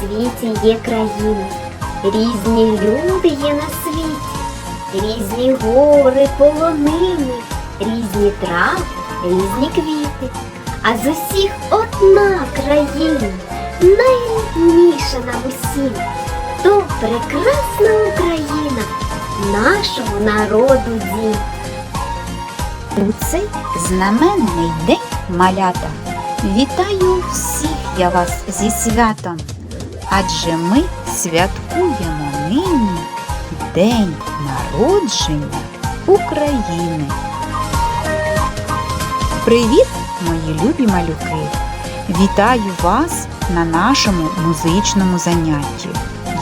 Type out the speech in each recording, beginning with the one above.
світі є країни, різні люди є на світі, різні гори, полонини, різні трави, різні квіти. А з усіх одна країна, найрідніша нам усім, то прекрасна Україна, нашого народу дім. У цей знаменний день малята. Вітаю всіх я вас зі святом, адже ми святкуємо нині День народження України. Привіт, мої любі малюки! Вітаю вас на нашому музичному занятті.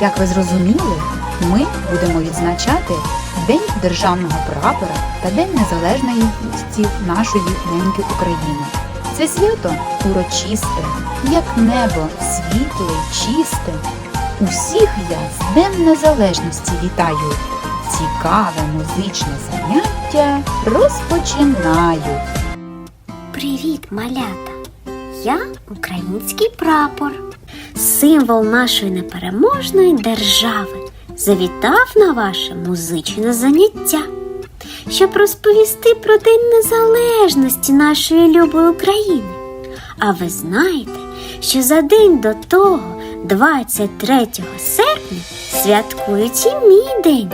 Як ви зрозуміли, ми будемо відзначати День державного прапора та День незалежності нашої неньки України. Це свято урочисте, як небо світле й чисте. Усіх я з Днем Незалежності вітаю. Цікаве музичне заняття розпочинаю. Привіт, малята! Я український прапор, символ нашої непереможної держави, завітав на ваше музичне заняття, щоб розповісти про День Незалежності нашої любої України. А ви знаєте, що за день до того, 23 серпня, святкують і мій день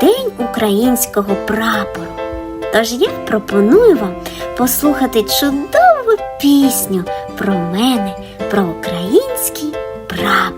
День українського прапору. Тож я пропоную вам послухати чудову пісню про мене, про український прапор.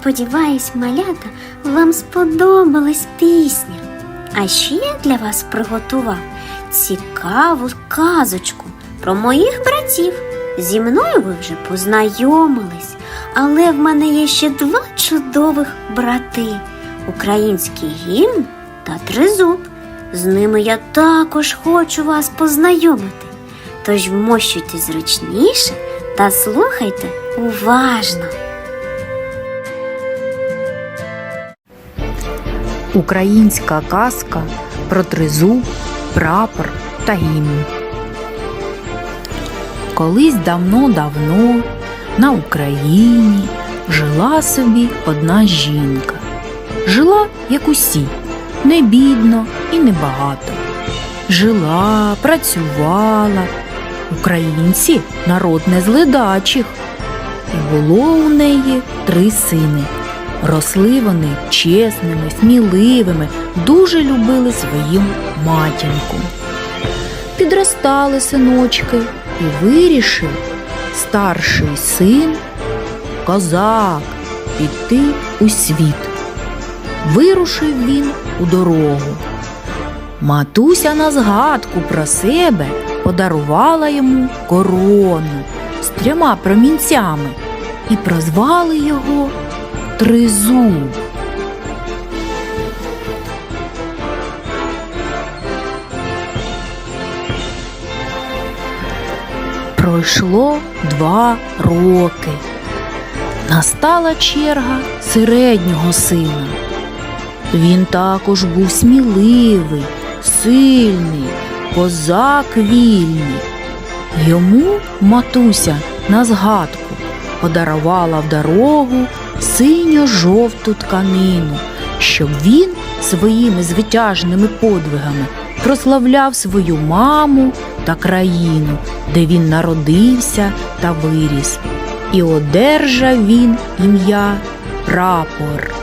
Сподіваюсь, малята, вам сподобалась пісня. А ще я для вас приготував цікаву казочку про моїх братів. Зі мною ви вже познайомились, але в мене є ще два чудових брати український гімн та тризуб. З ними я також хочу вас познайомити. Тож вмощуйте зручніше та слухайте уважно. Українська казка про тризуб, прапор та гімн. Колись давно-давно на Україні жила собі одна жінка. Жила, як усі, не бідно і не багато. Жила, працювала. Українці народ не з ледачих. І було у неї три сини. Росли вони чесними, сміливими, дуже любили свою матінку. Підростали синочки і вирішив старший син, козак, піти у світ. Вирушив він у дорогу. Матуся на згадку про себе подарувала йому корону з трьома промінцями і прозвали його Тризуб. Пройшло два роки. Настала черга середнього сина. Він також був сміливий, сильний, козак вільний. Йому матуся на згадку подарувала в дорогу синьо-жовту тканину, щоб він своїми звитяжними подвигами прославляв свою маму та країну, де він народився та виріс. І одержав він ім'я прапор.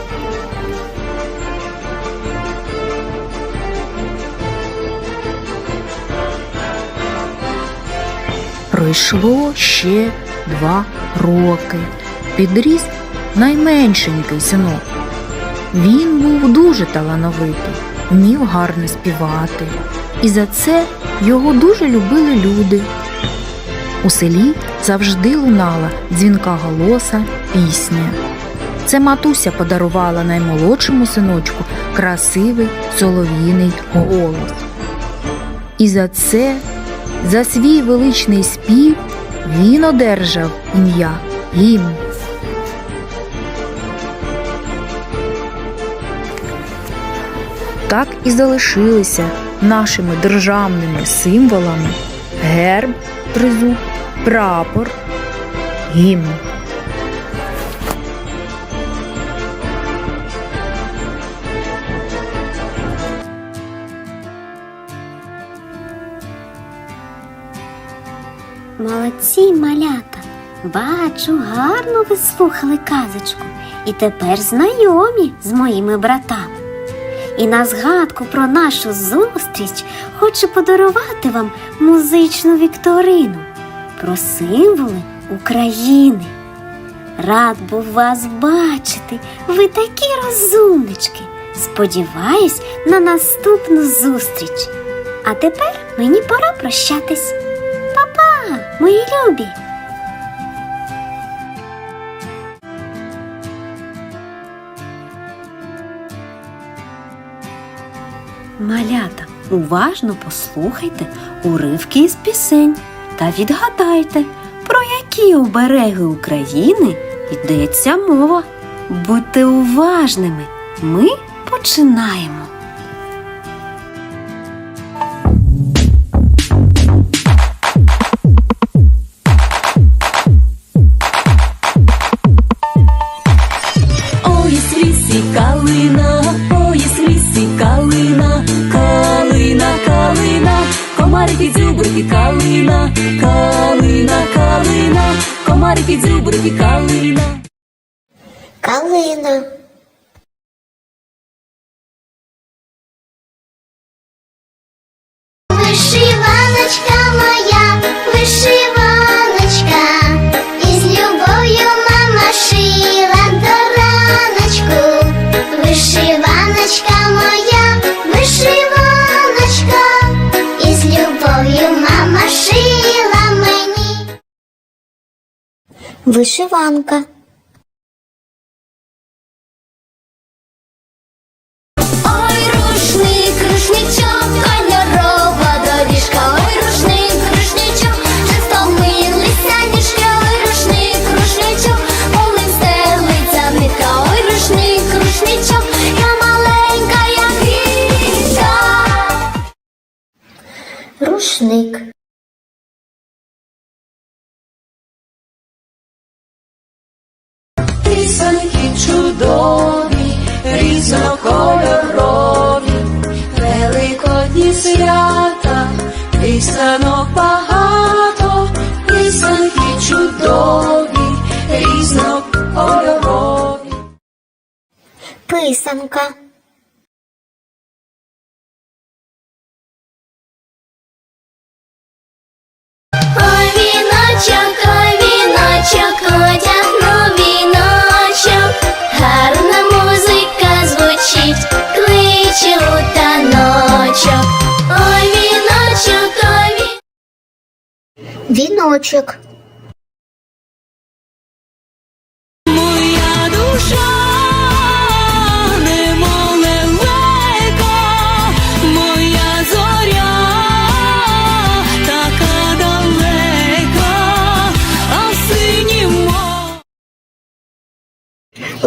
Пройшло ще два роки. Підріс найменшенький синок. Він був дуже талановитий, вмів гарно співати, і за це його дуже любили люди. У селі завжди лунала дзвінка голоса пісня. Це матуся подарувала наймолодшому синочку красивий солов'їний голос. І за це, за свій величний спів, він одержав ім'я гімн. Так і залишилися нашими державними символами герб, тризуб, прапор, гімн. Молодці малята. Бачу, гарно ви слухали казочку і тепер знайомі з моїми братами. І на згадку про нашу зустріч хочу подарувати вам музичну вікторину про символи України. Рад був вас бачити, ви такі розумнички. Сподіваюсь на наступну зустріч. А тепер мені пора прощатись. Па-па, мої любі! Малята, уважно послухайте уривки із пісень та відгадайте, про які обереги України йдеться мова. Будьте уважними, ми починаємо. Дзюбрики, калина, калина, калина, комарики, дзюбрики, калина. Калина. Вишиваночка Вишиванка. Ой, рушник, рушничок, кольорова доріжка, ой, рушник, рушничок, вже стомилися ніжки, ой, рушник, рушничок, полем стелиться нитка, ой, рушник, рушничок, я маленька, я квітка. Рушник. Писанка. Ой, віночок, ой, віночок, одягну віночок, гарна музика звучить, кличе у таночок. Ой, віночок, ой, віночок.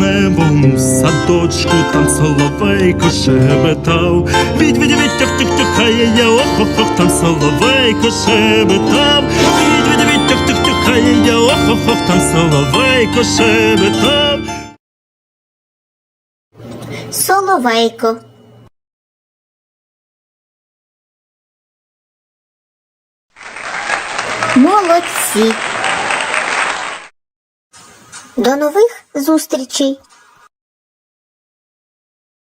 Ой, в садочку там соловейко шебетав. Відь, відь, відь, тях, тях, хай я, ох, ох, ох, там соловейко шебетав. Відь, відь, відь, тях, тях, хай я, ох, ох, ох, там соловейко шебетав. Соловейко. Молодці. До нових зустрічей!